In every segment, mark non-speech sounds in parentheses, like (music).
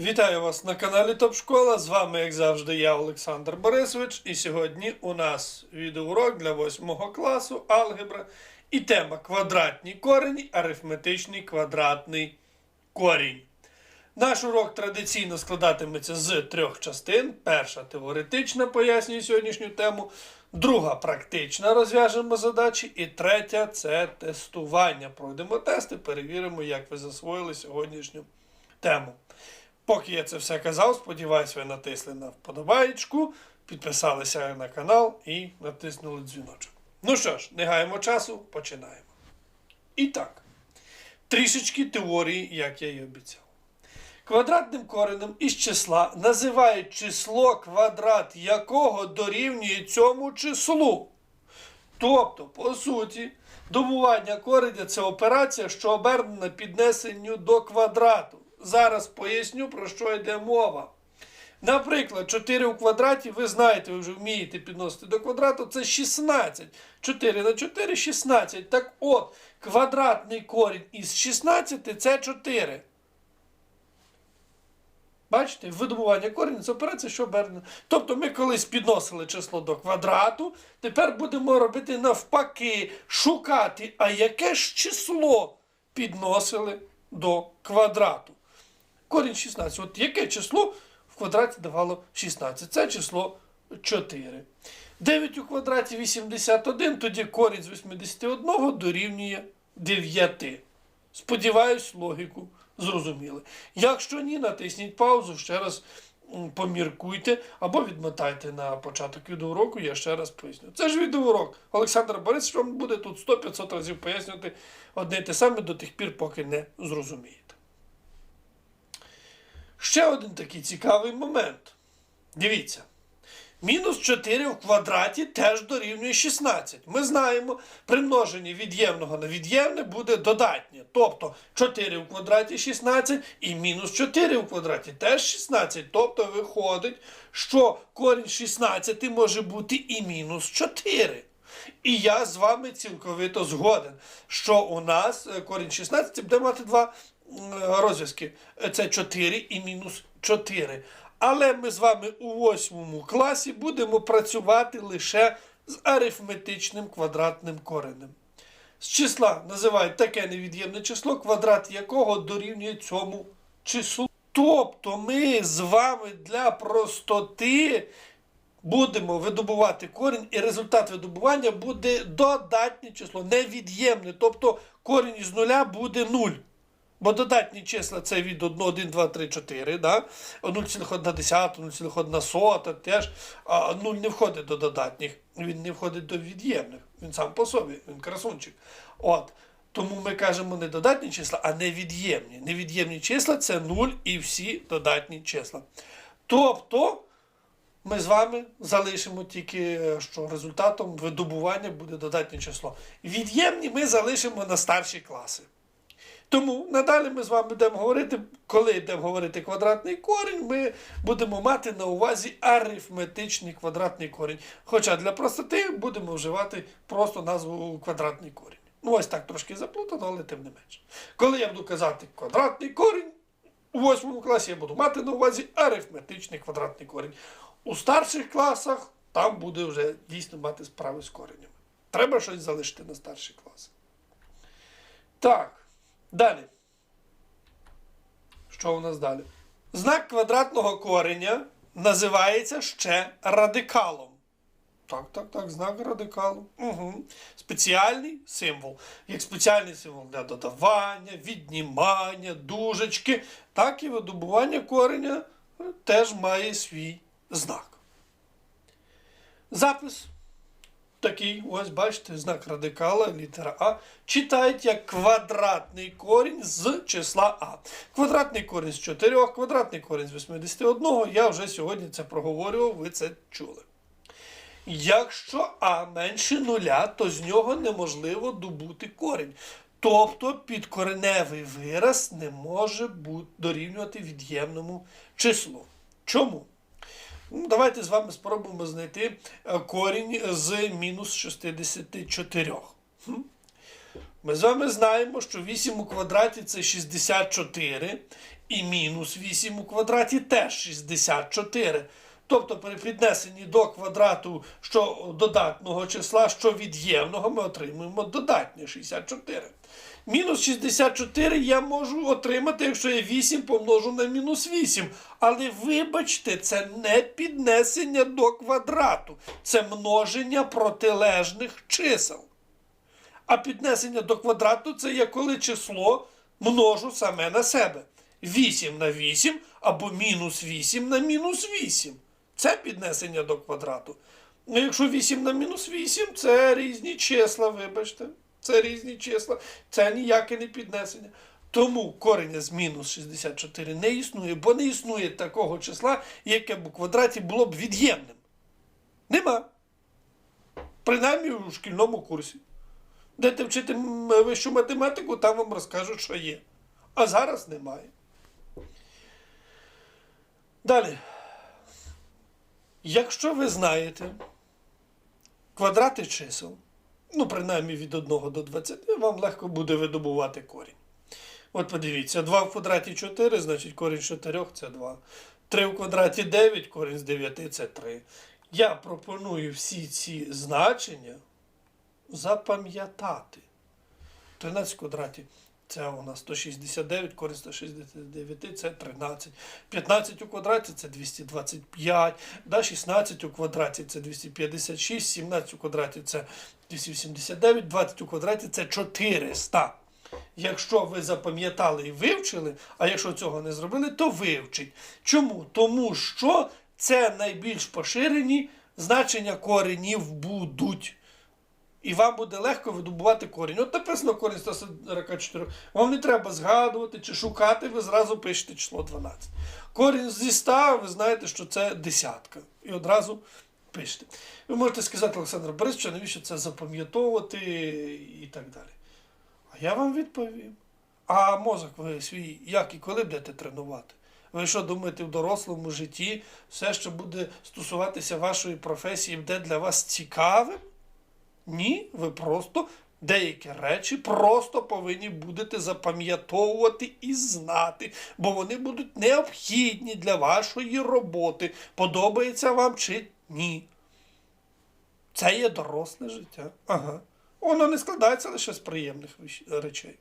Вітаю вас на каналі Топ Школа. З вами, як завжди, я Олександр Борисович. І сьогодні у нас відеоурок для 8 класу алгебра. І тема квадратні корені, арифметичний квадратний корінь. Наш урок традиційно складатиметься з трьох частин. Перша теоретична пояснює сьогоднішню тему, друга практична розв'яжемо задачі, і третя це тестування. Пройдемо тести, перевіримо, як ви засвоїли сьогоднішню тему. Поки я це все казав, сподіваюсь, ви натисли на вподобаєчку, підписалися на канал і натиснули дзвіночок. Ну що ж, не гаємо часу, починаємо. І так, трішечки теорії, як я і обіцяв. Квадратним коренем із числа називають число, квадрат якого дорівнює цьому числу. Тобто, по суті, добування кореня це операція, що обернена піднесенню до квадрату. Зараз поясню, про що йде мова. Наприклад, 4 у квадраті, ви знаєте, ви вже вмієте підносити до квадрату, це 16. 4 на 4 16. Так от, квадратний корінь із 16 це 4. Бачите, видобування коріння це операція, що обернена. Тобто ми колись підносили число до квадрату, тепер будемо робити навпаки, шукати, а яке ж число підносили до квадрату. Корінь 16. От яке число в квадраті давало 16? Це число 4. 9 у квадраті 81, тоді корінь з 81 дорівнює 9. Сподіваюсь, логіку зрозуміли. Якщо ні, натисніть паузу, ще раз поміркуйте або відмотайте на початок відеоуроку, я ще раз поясню. Це ж відеоурок. Олександр Борисович вам буде тут 100-500 разів пояснювати одне й те саме до тих пір, поки не зрозумієте. Ще один такий цікавий момент. Дивіться. Мінус 4 в квадраті теж дорівнює 16. Ми знаємо, при множенні від'ємного на від'ємне буде додатнє. Тобто 4 в квадраті 16 і мінус 4 в квадраті теж 16. Тобто виходить, що корінь 16 може бути і мінус 4. І я з вами цілковито згоден, що у нас е, корінь 16 буде мати два розв'язки. Це 4 і мінус 4. Але ми з вами у восьмому класі будемо працювати лише з арифметичним квадратним коренем. З числа називають таке невід'ємне число, квадрат якого дорівнює цьому числу. Тобто ми з вами для простоти будемо видобувати корінь, і результат видобування буде додатнє число, невід'ємне. Тобто корінь із нуля буде 0. Бо додатні числа це від 1, 1, 2, 3, 4, да? 0,1, 0,1 теж. А 0 не входить до додатніх, він не входить до від'ємних. Він сам по собі, він красунчик. От. Тому ми кажемо не додатні числа, а невід'ємні. Невід'ємні числа це 0 і всі додатні числа. Тобто ми з вами залишимо тільки, що результатом видобування буде додатнє число. Від'ємні ми залишимо на старші класи. Тому надалі ми з вами будемо говорити, коли йдемо говорити квадратний корінь, ми будемо мати на увазі арифметичний квадратний корінь. Хоча для простоти будемо вживати просто назву квадратний корінь. Ну, ось так трошки заплутано, але тим не менше. Коли я буду казати квадратний корінь, у восьмому класі я буду мати на увазі арифметичний квадратний корінь. У старших класах там буде вже дійсно мати справи з коренями. Треба щось залишити на старші класи. Так. Далі. Що у нас далі? Знак квадратного кореня називається ще радикалом. Так, так, так, знак радикалу. Угу. Спеціальний символ. Як спеціальний символ для додавання, віднімання, дужечки, так і видобування кореня теж має свій знак. Запис такий, ось бачите, знак радикала, літера А, читають як квадратний корінь з числа А. Квадратний корінь з 4, квадратний корінь з 81. Я вже сьогодні це проговорював, ви це чули. Якщо А менше нуля, то з нього неможливо добути корінь. Тобто підкореневий вираз не може дорівнювати від'ємному числу. Чому? Ну, Давайте з вами спробуємо знайти е, корінь з мінус 64. Ми з вами знаємо, що 8 у квадраті це 64, І мінус 8 у квадраті теж 64. Тобто при піднесенні до квадрату що додатного числа, що від'ємного, ми отримуємо додатнє 64. Мінус 64 я можу отримати, якщо я 8 помножу на мінус 8. Але вибачте, це не піднесення до квадрату, це множення протилежних чисел. А піднесення до квадрату це є коли число множу саме на себе. 8 на 8 або мінус 8 на мінус 8. Це піднесення до квадрату. Ну, якщо 8 на мінус 8, це різні числа, вибачте. Це різні числа, це ніяке не піднесення. Тому корення з мінус 64 не існує, бо не існує такого числа, яке б у квадраті було б від'ємним. Нема. Принаймні у шкільному курсі. Дете вчити вищу математику, там вам розкажуть, що є. А зараз немає. Далі. Якщо ви знаєте квадрати чисел, ну, принаймні від 1 до 20, вам легко буде видобувати корінь. От подивіться, 2 в квадраті 4, значить корінь з 4 це 2. 3 в квадраті 9, корінь з 9 це 3. Я пропоную всі ці значення запам'ятати. 13 в квадраті це у нас 169, корінь 169 це 13. 15 у квадраті це 225, да, 16 у квадраті це 256, 17 у квадраті це 289, 20 у квадраті це 400. Якщо ви запам'ятали і вивчили, а якщо цього не зробили, то вивчіть. Чому? Тому що це найбільш поширені значення коренів будуть. І вам буде легко видобувати корінь. От написано корінь 144. Вам не треба згадувати чи шукати, ви зразу пишете число 12. Корінь зі 100, ви знаєте, що це десятка. І одразу пишете. Ви можете сказати, Олександр Борисович, навіщо це запам'ятовувати і так далі. А я вам відповім. А мозок ви свій як і коли будете тренувати? Ви що думаєте, в дорослому житті все, що буде стосуватися вашої професії, буде для вас цікавим? Ні, ви просто деякі речі просто повинні будете запам'ятовувати і знати, бо вони будуть необхідні для вашої роботи. Подобається вам чи ні. Це є доросле життя. Ага. Воно не складається лише з приємних речей.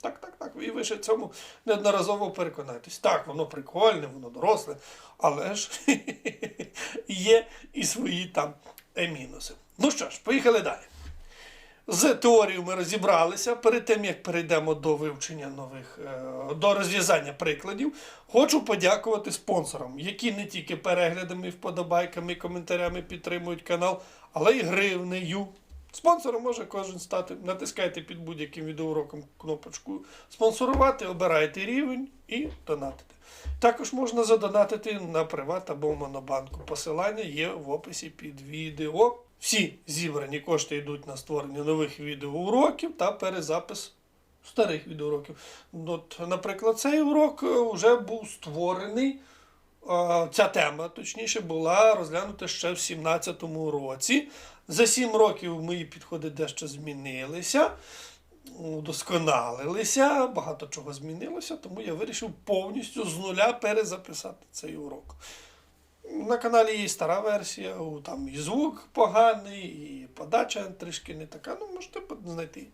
Так, так, так. І ви ще цьому неодноразово переконаєтесь. Так, воно прикольне, воно доросле, але ж (laughs) є і свої там е, мінуси. Ну що ж, поїхали далі. З теорією ми розібралися. Перед тим як перейдемо до вивчення нових, е, до розв'язання прикладів, хочу подякувати спонсорам, які не тільки переглядами, вподобайками, коментарями підтримують канал, але й гривнею. Спонсором може кожен стати. Натискайте під будь-яким відеоуроком кнопочку спонсорувати, обирайте рівень і донатите. Також можна задонатити на приват або монобанку. Посилання є в описі під відео. Всі зібрані кошти йдуть на створення нових відеоуроків та перезапис старих відеоуроків. От, наприклад, цей урок вже був створений. е, Ця тема, точніше, була розглянута ще в 2017 році. За 7 років мої підходи дещо змінилися, удосконалилися, багато чого змінилося, тому я вирішив повністю з нуля перезаписати цей урок. На каналі є стара версія, там і звук поганий, і подача трішки не така. Ну, можете знайти.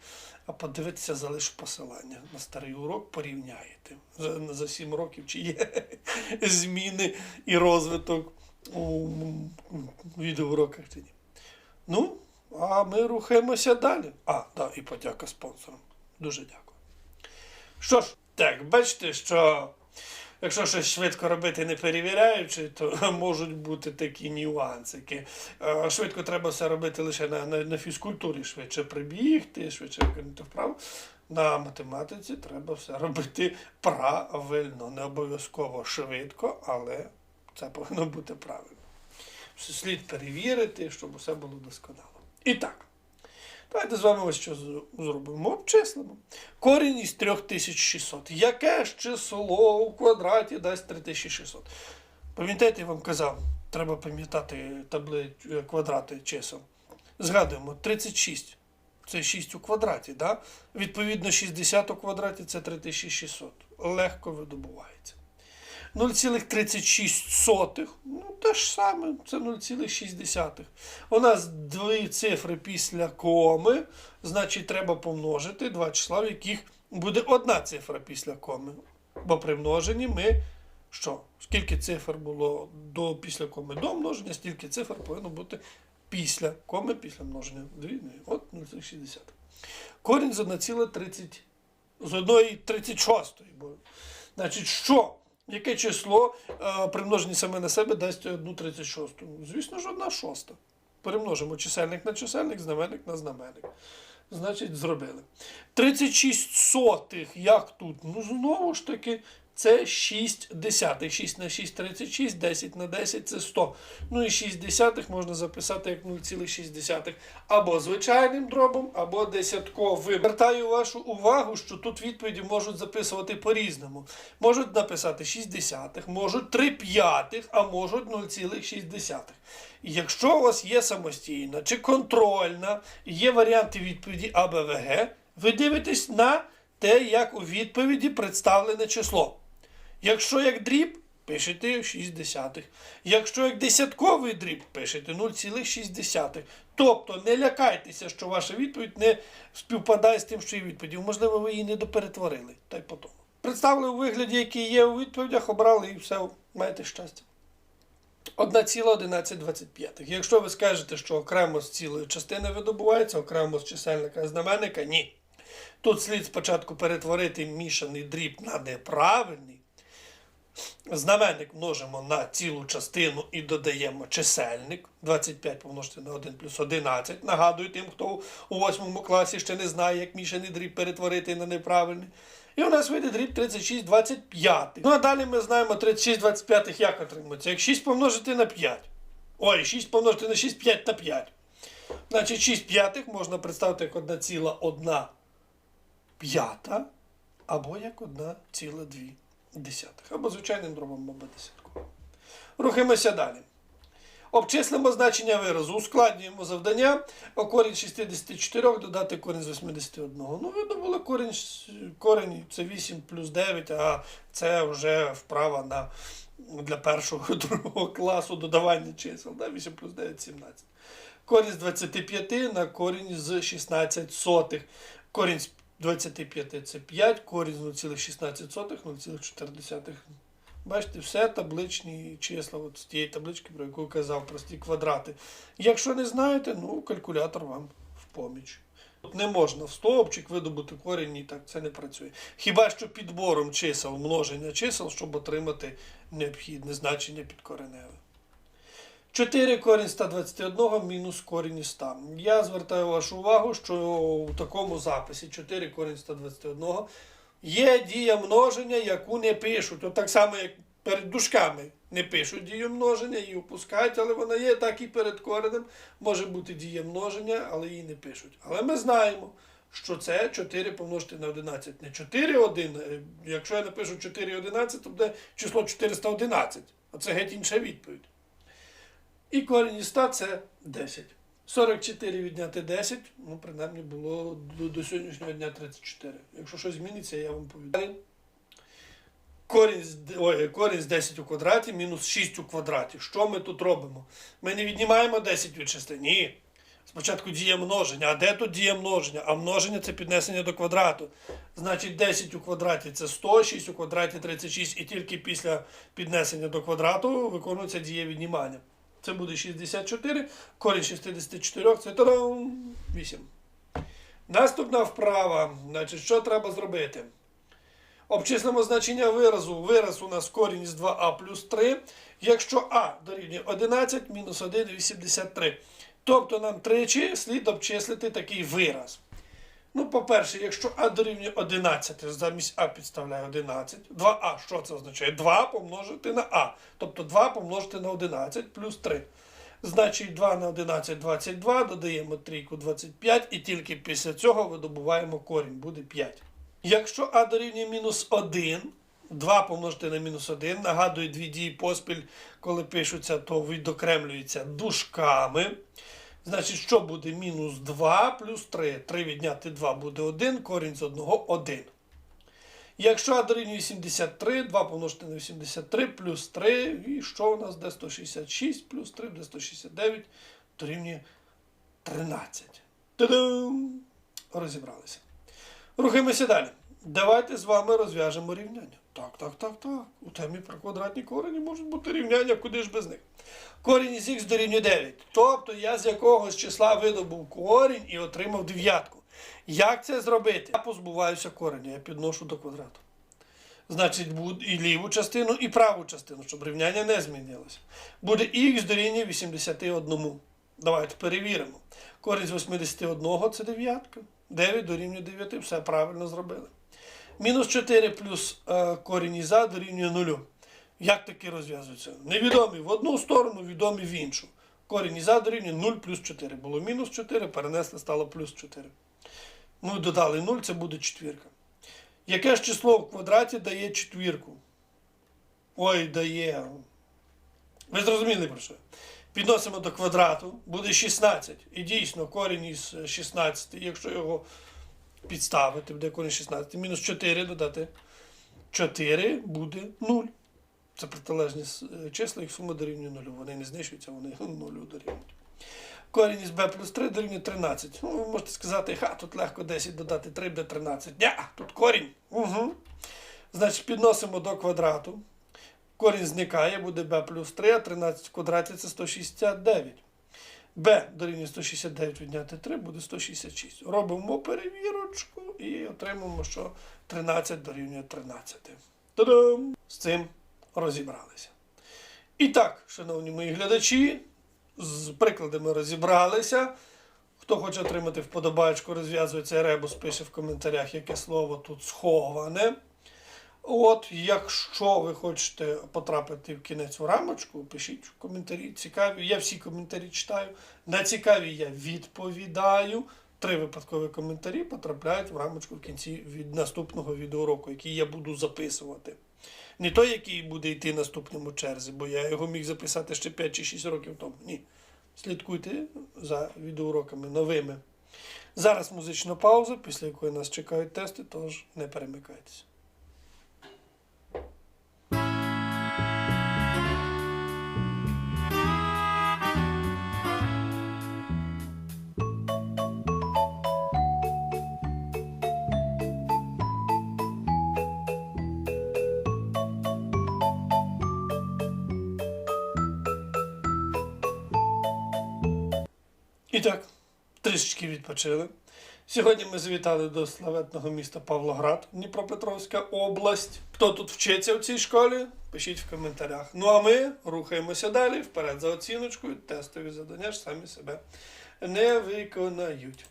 А подивитися, залишу посилання на старий урок, порівняєте за, за 7 років, чи є (laughs) зміни і розвиток у відеоуроках. Ну, а ми рухаємося далі. А, да, і подяка спонсорам. Дуже дякую. Що ж, так, бачите, що якщо щось швидко робити не перевіряючи, то (laughs) можуть бути такі нюансики. Е, Швидко треба все робити лише на, на, на фізкультурі, швидше прибігти, швидше виконати вправу. На математиці треба все робити правильно, не обов'язково швидко, але це повинно бути правильно. Слід перевірити, щоб усе було досконало. І так. Давайте з вами ось що зробимо. Обчислимо. Корінь із 3600. Яке ж число у квадраті дасть 3600? Пам'ятаєте, я вам казав, треба пам'ятати табли е, квадрати чисел. Згадуємо, 36 Це 6 у квадраті. Да? Відповідно, 60 у квадраті це 3600. Легко видобувається. 0,36. Ну, те ж саме, це 0,6. У нас дві цифри після коми, значить, треба помножити два числа, в яких буде одна цифра після коми. Бо при множенні ми що? Скільки цифр було до після коми до множення, стільки цифр повинно бути після коми, після множення. Дві, От 0,60. Корінь з 1,30 з 1,36. Бо, значить, що? Яке число примножені саме на себе дасть 1,36? Звісно ж, 1 шоста. Перемножимо чисельник на чисельник, знаменник на знаменник. Значить, зробили. 36 сотих, як тут? Ну, знову ж таки, це 6 десятих. 6 на 6 36, 10 на 10 це 100. Ну і 6 десятих можна записати як 0,6 або звичайним дробом, або десятковим. Звертаю вашу увагу, що тут відповіді можуть записувати по-різному. Можуть написати 6 десятих, можуть 3 п'ятих, а можуть 0,6. Якщо у вас є самостійна чи контрольна, є варіанти відповіді А, Б, ви дивитесь на те, як у відповіді представлене число. Якщо як дріб, пишете 6. Якщо як десятковий дріб, пишете 0,6. Тобто не лякайтеся, що ваша відповідь не співпадає з тим, що є відповіді. Можливо, ви її не доперетворили. Та й по тому. Представили у вигляді, який є у відповідях, обрали і все, маєте щастя. 1,1125. Якщо ви скажете, що окремо з цілої частини видобувається, окремо з чисельника знаменника, ні. Тут слід спочатку перетворити мішаний дріб на неправильний. Знаменник множимо на цілу частину і додаємо чисельник. 25 помножити на 1 плюс 11. Нагадую тим, хто у 8 класі ще не знає, як мішаний дріб перетворити на неправильний. І у нас вийде дріб 36 25. Ну а далі ми знаємо 36 25 як отримується. Як 6 помножити на 5. Ой, 6 помножити на 6, 5 на 5. Значить, 6 п'ятих можна представити як 1,1 п'ята, або як 1,2 десятих. Або звичайним дробом, або десятку. Рухаємося далі. Обчислимо значення виразу, ускладнюємо завдання. Корінь 64 додати корінь з 81. Ну, видобули корінь, корінь це 8 плюс 9, а це вже вправа на, для першого (laughs) другого класу додавання чисел. Да? 8 плюс 9 17. Корінь з 25 на корінь з 16 сотих. Корінь з 25 це 5, корінь з 0,16 0,4. Бачите, все табличні числа, от з тієї таблички, про яку казав, прості квадрати. Якщо не знаєте, ну калькулятор вам в поміч. Не можна в стовпчик видобути корінь, ні, так це не працює. Хіба що підбором чисел, множення чисел, щоб отримати необхідне значення підкореневе. 4 корінь 121 мінус корінь із 100. Я звертаю вашу увагу, що у такому записі 4 корінь 121 є дія множення, яку не пишуть. От так само, як перед дужками не пишуть дію множення, її опускають, але вона є так і перед коренем. Може бути дія множення, але її не пишуть. Але ми знаємо, що це 4 помножити на 11. Не 4 1. е, Якщо я напишу 4 11, то буде число 411. А це геть інша відповідь. І корінь із 100 це 10. 44 відняти 10, ну, принаймні було до, до сьогоднішнього дня 34. Якщо щось зміниться, я вам повідомлю. Корінь корінь з 10 у квадраті мінус 6 у квадраті. Що ми тут робимо? Ми не віднімаємо 10 від 6. Ні. Спочатку діє множення. А де тут діє множення? А множення це піднесення до квадрату. Значить, 10 у квадраті це 100, 6 у квадраті 36, і тільки після піднесення до квадрату виконується дія віднімання. Це буде 64, корінь 64 це та-дам, 8. Наступна вправа. Значить, що треба зробити? Обчислимо значення виразу. Вираз у нас корінь з 2а плюс 3. Якщо а дорівнює 11, мінус 1 83. Тобто нам тричі слід обчислити такий вираз. Ну, по-перше, якщо а дорівнює 11, замість а підставляю 11. 2а, що це означає? 2 помножити на а. Тобто 2 помножити на 11 плюс 3. Значить, 2 на 11 22, додаємо трійку 25 і тільки після цього видобуваємо корінь, буде 5. Якщо а дорівнює мінус 1, 2 помножити на мінус 1, нагадую, дві дії поспіль, коли пишуться, то відокремлюються дужками. Значить, що буде мінус 2 плюс 3. 3 відняти 2 буде 1, корінь з 1 1. Якщо а дорівнює 73, 2 помножити на 83 плюс 3, і що у нас де 166 плюс 3 буде 169, дорівнює 13. Та-дам! Розібралися. Рухаємося далі. Давайте з вами розв'яжемо рівняння. Так, так, так, так. У темі про квадратні корені можуть бути рівняння, куди ж без них. Корінь із х дорівнює 9. Тобто я з якогось числа видобув корінь і отримав дев'ятку. Як це зробити? Я позбуваюся кореня, я підношу до квадрату. Значить, буде і ліву частину, і праву частину, щоб рівняння не змінилося. Буде х дорівнює 81. Давайте перевіримо. Корінь з 81 це дев'ятка. 9 дорівнює 9, все правильно зробили. Мінус 4 плюс е, корінь із а дорівнює 0. Як таки розв'язується? Невідомі в одну сторону, відомі в іншу. Корінь із а дорівнює 0 плюс 4. Було мінус 4, перенесли, стало плюс 4. Ну, додали 0, це буде четвірка. Яке ж число в квадраті дає четвірку? Ой, дає. Ви зрозуміли про що? Підносимо до квадрату, буде 16. І дійсно корінь із 16, якщо його підставити, буде корінь 16. Мінус 4 додати 4 буде 0. Це протилежні е, числа, їх сума дорівнює 0. Вони не знищуються, вони (laughs) 0 дорівнюють. Корінь із b плюс 3 дорівнює 13. Ну, ви можете сказати, ха, тут легко 10 додати 3 буде 13. Ня, тут корінь. Угу. Значить, підносимо до квадрату. Корінь зникає, буде b плюс 3, а 13 в квадраті це 169. b дорівнює 169 відняти 3 буде 166. Робимо перевірочку і отримаємо, що 13 дорівнює 13. Та-дам! З цим розібралися. І так, шановні мої глядачі, з прикладами розібралися. Хто хоче отримати вподобайку, розв'язує цей ребус, пише в коментарях, яке слово тут сховане. От, якщо ви хочете потрапити в кінець у рамочку, пишіть в коментарі. Цікаві. Я всі коментарі читаю. На цікаві я відповідаю. Три випадкові коментарі потрапляють в рамочку в кінці від наступного відеоуроку, який я буду записувати. Не той, який буде йти наступному черзі, бо я його міг записати ще 5 чи 6 років тому. Ні. Слідкуйте за відеоуроками новими. Зараз музична пауза, після якої нас чекають тести, тож не перемикайтеся. І так, трішечки відпочили. Сьогодні ми завітали до славетного міста Павлоград, Дніпропетровська область. Хто тут вчиться в цій школі? Пишіть в коментарях. Ну а ми рухаємося далі, вперед за оціночкою. Тестові завдання ж самі себе не виконають.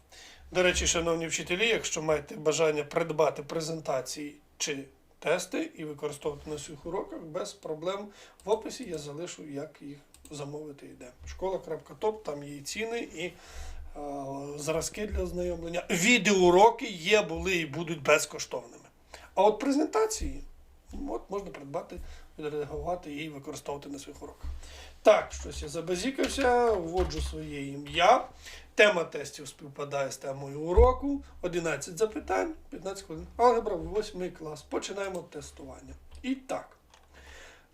До речі, шановні вчителі, якщо маєте бажання придбати презентації чи тести і використовувати на своїх уроках, без проблем в описі я залишу, як їх замовити йде. Школа.топ, там є і ціни, і е, зразки для ознайомлення. Відеоуроки є, були і будуть безкоштовними. А от презентації ну, от можна придбати, відредагувати і використовувати на своїх уроках. Так, щось я забазікався, вводжу своє ім'я. Тема тестів співпадає з темою уроку. 11 запитань, 15 хвилин. Алгебра, 8 клас. Починаємо тестування. І так.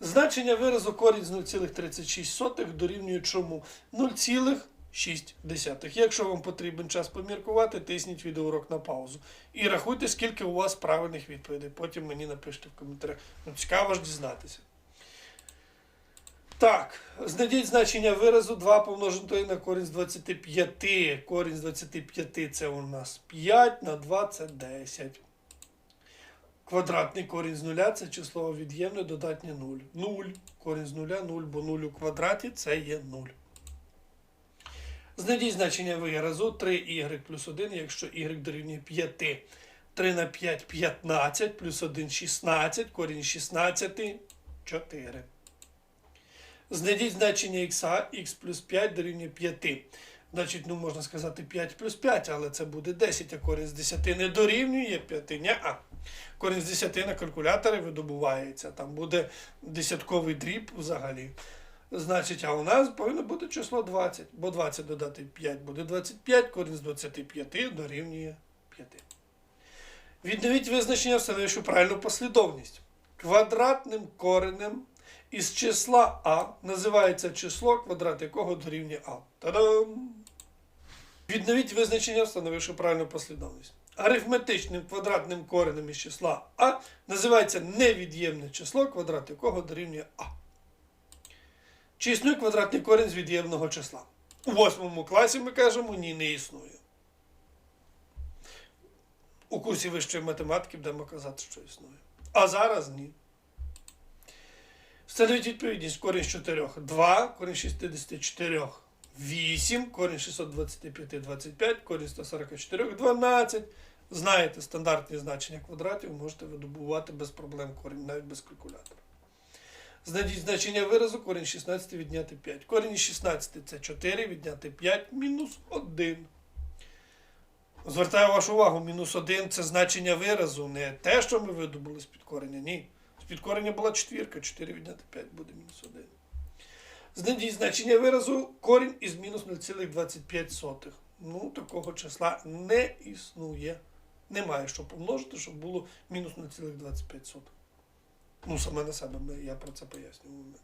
Значення виразу корінь з 0,36 дорівнює чому? 0,6. Якщо вам потрібен час поміркувати, тисніть відеоурок на паузу. І рахуйте, скільки у вас правильних відповідей. Потім мені напишіть в коментарях. Ну, цікаво ж дізнатися. Так, знайдіть значення виразу 2 помножити на корінь з 25. Корінь з 25 це у нас 5 на 2 це 10. Квадратний корінь з нуля це число від'ємне додатнє 0. 0. Корінь з нуля 0, бо 0 у квадраті це є 0. Знайдіть значення виразу 3y плюс 1, якщо y дорівнює 5. 3 на 5 15, плюс 1 16, корінь 16 4. Знайдіть значення х, х плюс 5 дорівнює 5. Значить, ну можна сказати 5 плюс 5, але це буде 10, а корінь з 10 не дорівнює 5. Ня-а. Корінь з 10 на калькуляторі видобувається. Там буде десятковий дріб взагалі. Значить, а у нас повинно бути число 20, бо 20 додати 5 буде 25, корінь з 25 дорівнює 5. Відновіть визначення, встановивши правильну послідовність. Квадратним коренем із числа А називається число, квадрат якого дорівнює А. Та-дам! Відновіть визначення, встановивши правильну послідовність. Арифметичним квадратним коренем із числа А називається невід'ємне число, квадрат якого дорівнює А. Чи існує квадратний корінь з від'ємного числа? У восьмому класі ми кажемо ні, не існує. У курсі вищої математики будемо казати, що існує. А зараз ні. Встановіть відповідність корінь з 4 2, корінь з 64 8, корінь з 625 25, корінь з 144 12. Знаєте стандартні значення квадратів, можете видобувати без проблем корінь, навіть без калькулятора. Знайдіть значення виразу, корінь 16 відняти 5. Корінь 16 це 4, відняти 5, мінус 1. Звертаю вашу увагу, мінус 1 це значення виразу, не те, що ми видобули з підкорення. Ні. З підкорення була четвірка, 4 відняти 5 буде мінус 1. Знайдіть значення виразу корінь із мінус 0,25. Ну, такого числа не існує. Немає що помножити, щоб було мінус 0,25. Ну, саме на себе я про це пояснюю момент.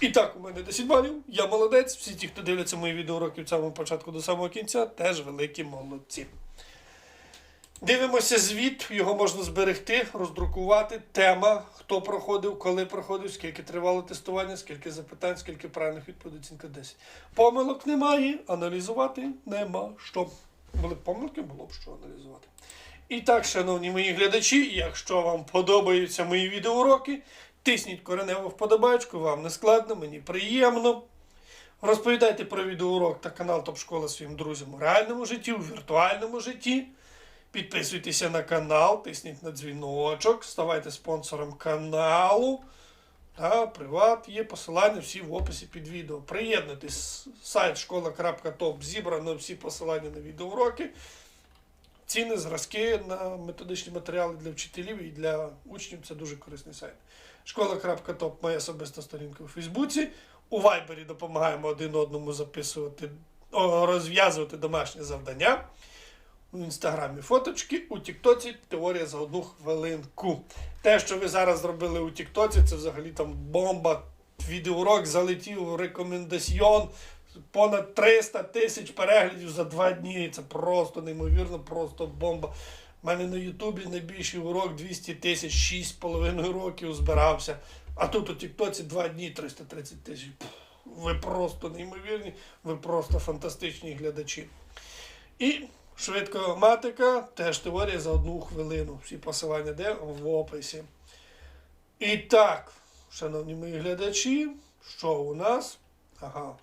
І так, у мене 10 балів. Я молодець. Всі ті, хто дивляться мої відеоуроки від самого початку до самого кінця, теж великі молодці. Дивимося звіт, його можна зберегти, роздрукувати. Тема, хто проходив, коли проходив, скільки тривало тестування, скільки запитань, скільки правильних відповідей, оцінка 10. Помилок немає, аналізувати нема що. Були б помилки, було б що аналізувати. І так, шановні мої глядачі, якщо вам подобаються мої відеоуроки, тисніть кореневу вподобайку, вам не складно, мені приємно. Розповідайте про відеоурок та канал Топ Школа своїм друзям у реальному житті, у віртуальному житті. Підписуйтеся на канал, тисніть на дзвіночок, ставайте спонсором каналу. Та, приват є посилання всі в описі під відео. Приєднуйтесь сайт школа.топ, зібрано всі посилання на відеоуроки. Ціни, зразки на методичні матеріали для вчителів і для учнів це дуже корисний сайт. Школа.топ моя особиста сторінка у Фейсбуці. У Вайбері допомагаємо один одному записувати, розв'язувати домашні завдання. У інстаграмі фоточки, у Тіктоці теорія за одну хвилинку. Те, що ви зараз зробили у Тіктоці, це взагалі там бомба. Відеоурок залетів у рекомендаціон. Понад 300 тисяч переглядів за два дні. Це просто неймовірно, просто бомба. У мене на Ютубі найбільший урок 200 тисяч, 6,5 років збирався. А тут у Тіктоці два дні 330 тисяч. Ви просто неймовірні, ви просто фантастичні глядачі. І швидко матика, теж теорія за одну хвилину. Всі посилання де в описі. І так, шановні мої глядачі, що у нас? Ага.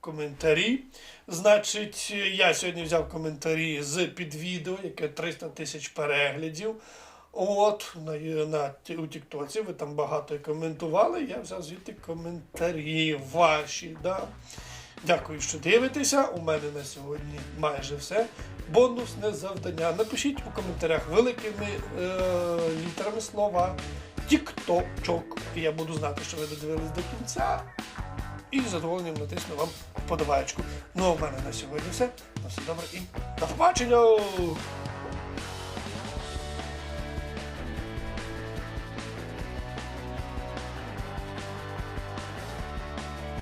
Коментарі. Значить, я сьогодні взяв коментарі з під відео, яке 300 тисяч переглядів. От, на, на, у Тіктоці ви там багато коментували. Я взяв звідти коментарі ваші. Да? Дякую, що дивитеся. У мене на сьогодні майже все. Бонусне завдання. Напишіть у коментарях великими е, літерами слова Тікточок. І я буду знати, що ви додивились до кінця. І з задоволенням натисну вам подобаєчку. Ну а в мене на сьогодні все. На все добре і до побачення!